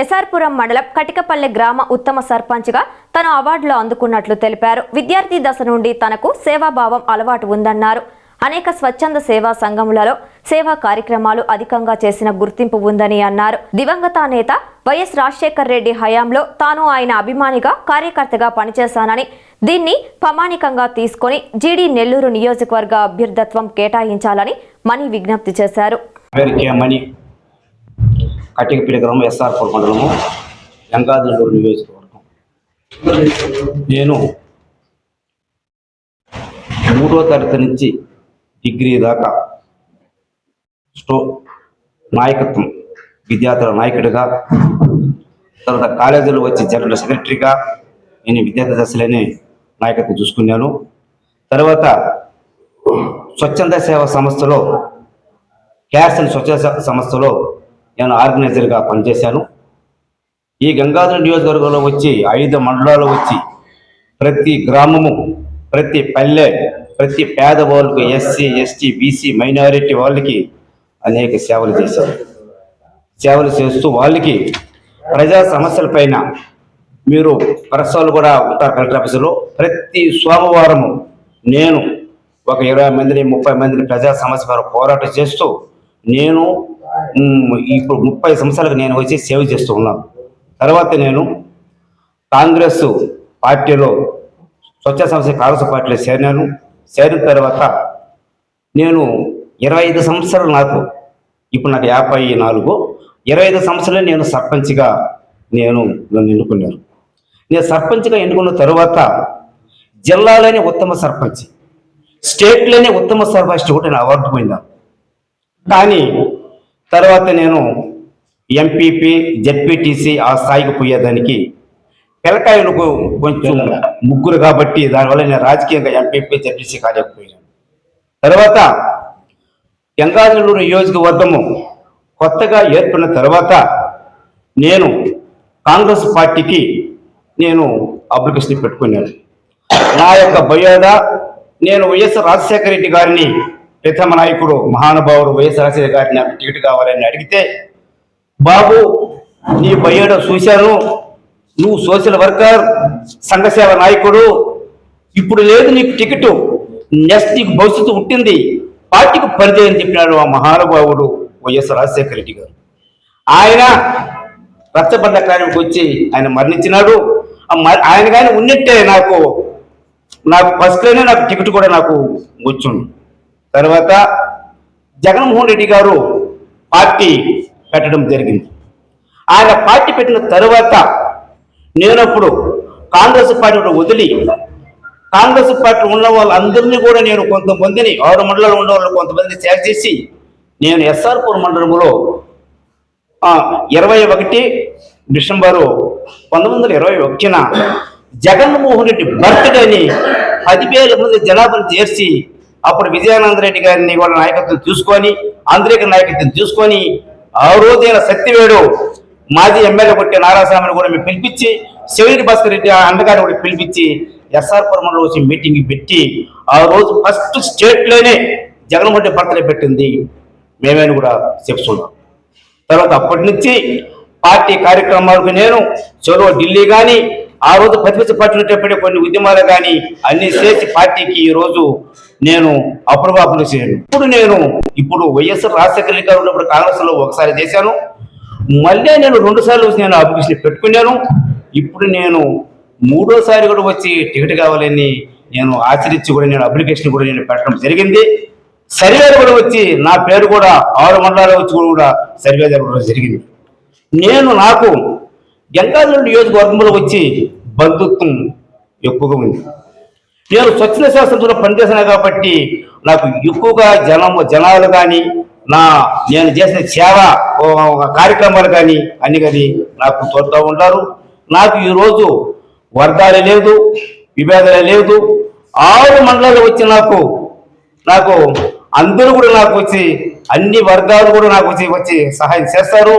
ఎస్ఆర్పురం మండలం కటికపల్లె గ్రామ ఉత్తమ సర్పంచ్గా తను అవార్డులు అందుకున్నట్లు తెలిపారు. విద్యార్థి దశ నుండి తనకు సేవాభావం అలవాటు ఉందన్నారు. అనేక స్వచ్ఛంద సేవా సంఘములలో సేవా కార్యక్రమాలు అధికంగా చేసిన గుర్తింపు ఉందని అన్నారు. దివంగత నేత వైఎస్ రాజశేఖర్ రెడ్డి హయాంలో తాను ఆయన అభిమానిగా కార్యకర్తగా పనిచేశానని దీన్ని ప్రమాణికంగా తీసుకొని జీడీ నెల్లూరు నియోజకవర్గ అభ్యర్థత్వం కేటాయించాలని మణి విజ్ఞప్తి చేశారు. పేరు కటికపల్లి గ్రామం ఎస్ఆర్పూర్ మండలము గంగాధరూరు నియోజకవర్గం. నేను మూడో తరగతి నుంచి డిగ్రీ దాకా స్టో నాయకత్వం విద్యార్థుల నాయకుడిగా తర్వాత కాలేజీలో వచ్చి జనరల్ సెక్రటరీగా నేను విద్యార్థి దశలోనే నాయకత్వం చూసుకున్నాను. తర్వాత స్వచ్ఛంద సేవా సంస్థలో క్యాష్ అండ్ స్వచ్ఛంద సంస్థలో నేను ఆర్గనైజర్గా పనిచేశాను. ఈ గంగాధర నియోజకవర్గంలో వచ్చి ఐదు మండలాలు వచ్చి ప్రతి గ్రామము ప్రతి పల్లె ప్రతి పేదవాళ్ళకు ఎస్సీ ఎస్టీ బీసీ మైనారిటీ వాళ్ళకి అనేక సేవలు చేశారు. సేవలు చేస్తూ వాళ్ళకి ప్రజా సమస్యలపైన మీరు ప్రసవాలు కూడా ఉంటారు కలెక్టర్ ఆఫీసులో. ప్రతి సోమవారము నేను ఒక ఇరవై మందిని ముప్పై మందిని ప్రజా సమస్య పోరాటం చేస్తూ నేను ఇప్పుడు ముప్పై సంవత్సరాలకు నేను వచ్చి సేవ చేస్తూ ఉన్నాను. తర్వాత నేను కాంగ్రెస్ పార్టీలో స్వచ్ఛ సంస్థ కాంగ్రెస్ పార్టీలో చేరినాను. చేరిన తర్వాత నేను ఇరవై ఐదు సంవత్సరాలు నాకు ఇప్పుడు నాకు యాభై నాలుగు ఇరవై ఐదు సంవత్సరాలు నేను సర్పంచ్గా నేను నన్ను ఎన్నుకున్నాను. నేను సర్పంచ్గా ఎన్నుకున్న తర్వాత జిల్లాలోనే ఉత్తమ సర్పంచ్ స్టేట్లోనే ఉత్తమ సర్పంచ్ కూడా నేను అవార్డు పొందాను. కానీ తర్వాత నేను ఎంపీపీ జెడ్పీటీసీ ఆ స్థాయికి పోయేదానికి పిల్లకాయలకు కొంచెం ముగ్గురు కాబట్టి దానివల్ల నేను రాజకీయంగా ఎంపీపీ జెడ్పీసీ కాలేకపోయాను తర్వాత గంగాధరూరు నియోజకవర్గము కొత్తగా ఏర్పడిన తర్వాత నేను కాంగ్రెస్ పార్టీకి నేను అప్లికేషన్ పెట్టుకున్నాను. నా యొక్క బయోడా నేను వైఎస్ రాజశేఖర రెడ్డి గారిని ప్రథమ నాయకుడు మహానుభావుడు వైఎస్ రాజశేఖర గారిని నాకు టికెట్ కావాలని అడిగితే బాబు నీ బయ్యడ చూశాను. నువ్వు సోషల్ వర్కర్ సంఘసేవ నాయకుడు. ఇప్పుడు లేదు నీకు టికెట్. నెక్స్ట్ నీకు భవిష్యత్తు ఉంటుంది పార్టీకి పరిచయం చెప్పినాడు ఆ మహానుభావుడు వైఎస్ రాజశేఖర రెడ్డి గారు. ఆయన రచ్చబండ కార్యక్రమకు వచ్చి ఆయన మరణించినాడు. ఆయన కానీ ఉన్నట్టే నాకు నాకు ఫస్ట్లోనే నాకు టికెట్ కూడా నాకు వచ్చుండు తర్వాత జగన్మోహన్ రెడ్డి గారు పార్టీ పెట్టడం జరిగింది. ఆయన పార్టీ పెట్టిన తర్వాత నేనప్పుడు కాంగ్రెస్ పార్టీ వదిలి కాంగ్రెస్ పార్టీ ఉన్న వాళ్ళందరినీ కూడా నేను కొంతమందిని ఆరు మండలాలు ఉన్న వాళ్ళు కొంతమందిని సేవ చేసి నేను ఎస్ఆర్పూర్ మండలంలో ఇరవై ఒకటి డిసెంబరు పంతొమ్మిది వందల ఇరవై ఒకటిన జగన్మోహన్ రెడ్డి బర్త్డేని పదివేల మంది జనాభాను చేర్చి అప్పుడు విజయానంద రెడ్డి గారిని వాళ్ళ నాయకత్వం చూసుకొని ఆంధ్రేయ నాయకత్వం చూసుకొని ఆ రోజైన శక్తివేడు మాజీ ఎమ్మెల్యే కొట్టి నారాయణస్వామిని కూడా మేము పిలిపించి శివరెడ్డి భాస్కర్ రెడ్డి అండగారిని కూడా పిలిపించి ఎస్ఆర్ పురంలో వచ్చి మీటింగ్ పెట్టి ఆ రోజు ఫస్ట్ స్టేట్లోనే జగన్మోహన్ రెడ్డి బర్త్డే పెట్టింది. మేమేని కూడా చెప్తున్నాం తర్వాత అప్పటి నుంచి పార్టీ కార్యక్రమాలకు నేను చెరువు ఢిల్లీ కానీ ఆ రోజు ప్రతిపక్ష పార్టీ ఉన్నప్పుడు కొన్ని ఉద్యమాలు కానీ అన్ని చేసి పార్టీకి ఈ రోజు నేను అప్రభాపులు చేయను ఇప్పుడు నేను ఇప్పుడు వైఎస్ఆర్ రాజశేఖర రెడ్డి గారు ఉన్నప్పుడు కాంగ్రెస్లో ఒకసారి చేశాను. మళ్ళీ నేను రెండు సార్లు నేను అప్లికేషన్ పెట్టుకున్నాను. ఇప్పుడు నేను మూడోసారి కూడా వచ్చి టికెట్ కావాలని నేను ఆచరించి కూడా నేను అప్లికేషన్ కూడా నేను పెట్టడం జరిగింది. సర్వేలు కూడా వచ్చి నా పేరు కూడా ఆరు మండలాలు వచ్చి కూడా సర్వే జరగడం జరిగింది. నేను నాకు గంగాధర నియోజకవర్గంలో వచ్చి బంధుత్వం ఎక్కువగా ఉంది. నేను స్వచ్ఛంద శాస్త్రంలో పనిచేసిన కాబట్టి నాకు ఎక్కువగా జనం జనాలు కానీ నా నేను చేసిన సేవ ఒక కార్యక్రమాలు కానీ అన్ని కానీ నాకు తోడుతూ ఉంటారు నాకు ఈరోజు వర్గాలు లేదు విభేదాలు లేదు. ఆరు మండలాలు వచ్చి నాకు నాకు అందరూ కూడా నాకు వచ్చి అన్ని వర్గాలు కూడా నాకు వచ్చి వచ్చి సహాయం చేస్తారు.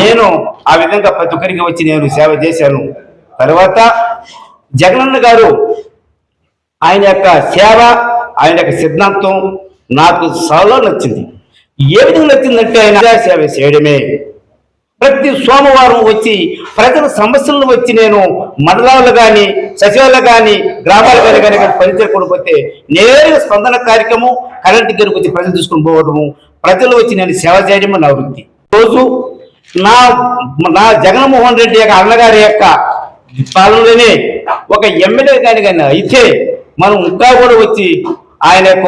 నేను ఆ విధంగా ప్రతి ఒక్కరికి వచ్చి నేను సేవ చేశాను. తర్వాత జగనన్న గారు ఆయన యొక్క సేవ ఆయన యొక్క సిద్ధాంతం నాకు చాలా నచ్చింది. ఏ విధంగా నచ్చిందంటే ఆయన సేవ చేయడమే. ప్రతి సోమవారం వచ్చి ప్రజల సమస్యలను వచ్చి నేను మండలాలు కానీ సచివాలయాలు కానీ గ్రామాలు కానీ కానీ పనిచేయకుండా పోతే నేరుగా స్పందన కార్యక్రమం కరెంట్ దగ్గరకు వచ్చి ప్రజలు తీసుకుని పోవడము ప్రజలు వచ్చి నేను సేవ చేయడము నా వృత్తి. రోజు నా నా జగన్మోహన్ రెడ్డి యొక్క అన్నగారి యొక్క పాలనలోనే ఒక ఎమ్మెల్యే కానీ కానీ అయితే మనం ఇంకా కూడా వచ్చి ఆయన యొక్క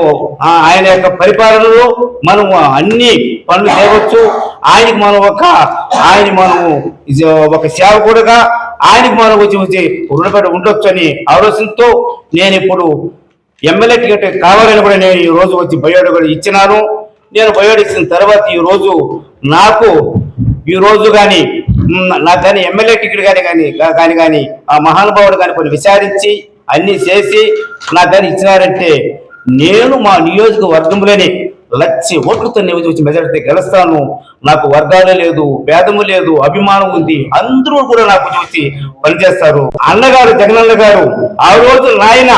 ఆయన యొక్క పరిపాలనలో మనం అన్ని పనులు చేయవచ్చు. ఆయనకి మనం ఒక ఆయన మనము ఒక సేవకుడుగా ఆయనకు మనం వచ్చి వచ్చి రుణపడి ఉండొచ్చు అని ఆలోచనతో నేను ఇప్పుడు ఎమ్మెల్యే టికెట్ కావాలని కూడా నేను ఈ రోజు వచ్చి బయోడ్ కూడా ఇచ్చినాను. నేను బయోడ్ ఇచ్చిన తర్వాత ఈ రోజు నాకు ఈ రోజు కానీ నాకు కానీ ఎమ్మెల్యే టికెట్ కానీ కానీ కానీ కానీ ఆ మహానుభావుడు కానీ కొన్ని విచారించి అన్ని చేసి నాకు కానీ ఇచ్చినారంటే నేను మా నియోజకవర్గంలోనే లక్ష ఓట్లతో నేను వచ్చి మెజారిటీ గెలుస్తాను. నాకు వర్గాలు లేదు భేదము లేదు అభిమానం ఉంది. అందరూ కూడా నాకు చూసి పనిచేస్తారు. అన్నగారు జగనన్న గారు ఆ రోజు నాయన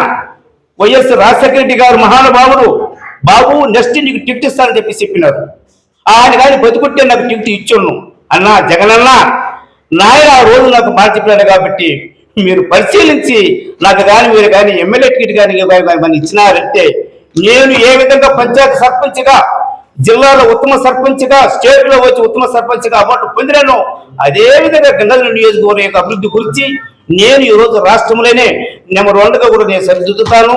వైఎస్ రాజశేఖర రెడ్డి గారు మహానుభావుడు బాబు నెక్స్ట్ నీకు టికెట్ ఇస్తానని చెప్పి చెప్పినారు. ఆయన కానీ బతుకుంటే నాకు టికెట్ ఇచ్చున్నాను అన్నా జగనన్న నాయన ఆ రోజు నాకు మాట చెప్పాడు కాబట్టి మీరు పరిశీలించి నాకు కానీ మీరు కానీ ఎమ్మెల్యే టికెట్ కానీ మన ఇచ్చినారంటే నేను ఏ విధంగా పంచాయత్ సర్పంచ్గా జిల్లాలో ఉత్తమ సర్పంచ్గా స్టేట్లో వచ్చి ఉత్తమ సర్పంచ్గా అవార్డు పొందినాను అదే విధంగా గంగాధర నియోజకవర్గం యొక్క అభివృద్ధి గురించి నేను ఈ రోజు రాష్ట్రంలోనే నెంబర్ వన్గా కూడా నేను సరిదిద్దుతాను.